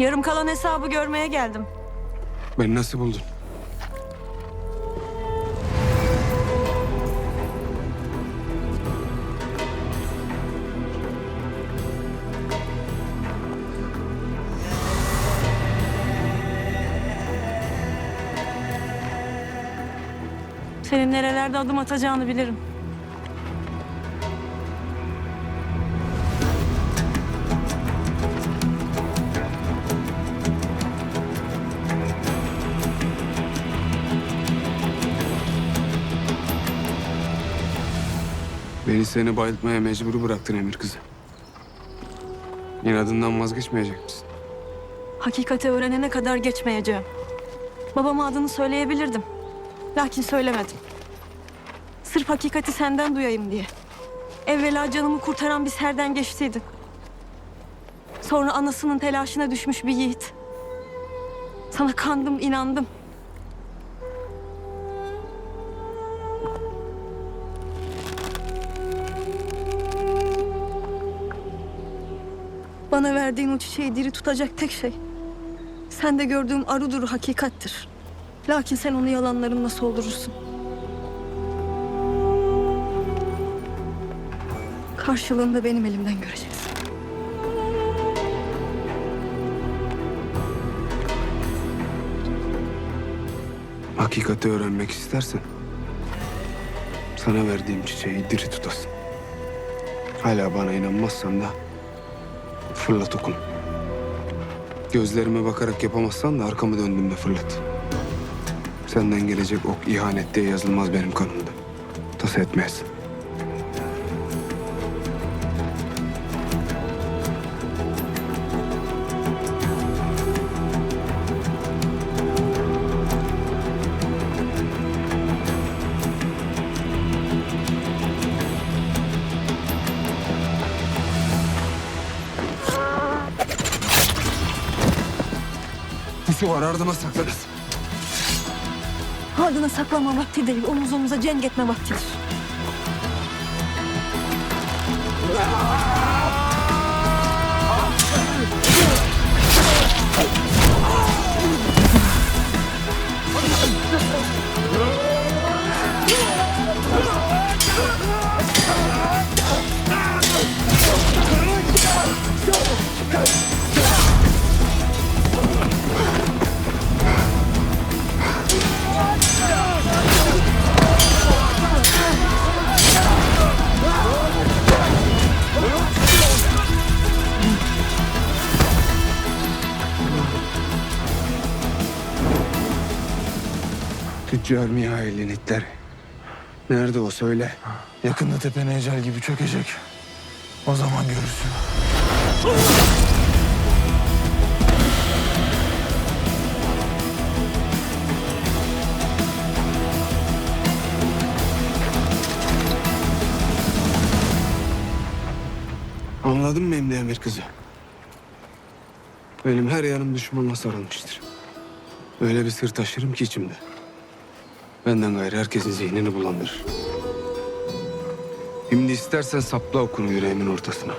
Yarım kalan hesabı görmeye geldim. Beni nasıl buldun? Senin nerelerde adım atacağını bilirim. Beni seni bayıltmaya mecbur bıraktın Emir kızı. İnadından vazgeçmeyecek misin? Hakikati öğrenene kadar geçmeyeceğim. Babama adını söyleyebilirdim. Lakin söylemedim. Sırf hakikati senden duyayım diye. Evvela canımı kurtaran bir serden geçtiydi. Sonra anasının telaşına düşmüş bir yiğit. Sana kandım, inandım. Bana verdiğin o çiçeği diri tutacak tek şey Sende gördüğüm arı duru hakikattir. Lakin sen onu yalanlarınla soldurursun. Karşılığını da benim elimden göreceksin. Hakikati öğrenmek istersen sana verdiğim çiçeği diri tutasın. Hala bana inanmazsan da fırlat okunu. Gözlerime bakarak yapamazsan da arkamı döndüğümde fırlat. Senden gelecek ok ihanet diye yazılmaz benim kanımda. Tasa etmez. Pusu var ardına saklarız. Ardına saklama vakti değil, omuz omuza cenk etme vaktidir. Tüccar Mihail'in itleri. Nerede o söyle. Yakında tepene ecel gibi çökecek. O zaman görürsün. Anladın mı Emre Emir kızı? Benim her yanım düşmanla sarılmıştır. Öyle bir sır taşırım ki içimde. Benden gayrı herkesin zihnini bulandırır. Şimdi istersen sapla okunu yüreğimin ortasına.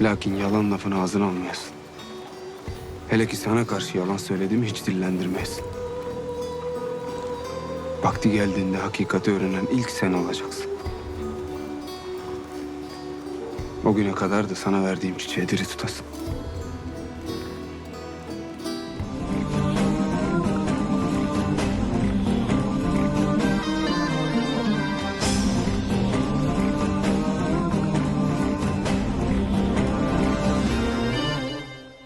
Lakin yalan lafını ağzına almayasın. Hele ki sana karşı yalan söylediğimi hiç dillendirmeyesin. Vakti geldiğinde hakikati öğrenen ilk sen olacaksın. O güne kadar da sana verdiğim çiçeği diri tutasın.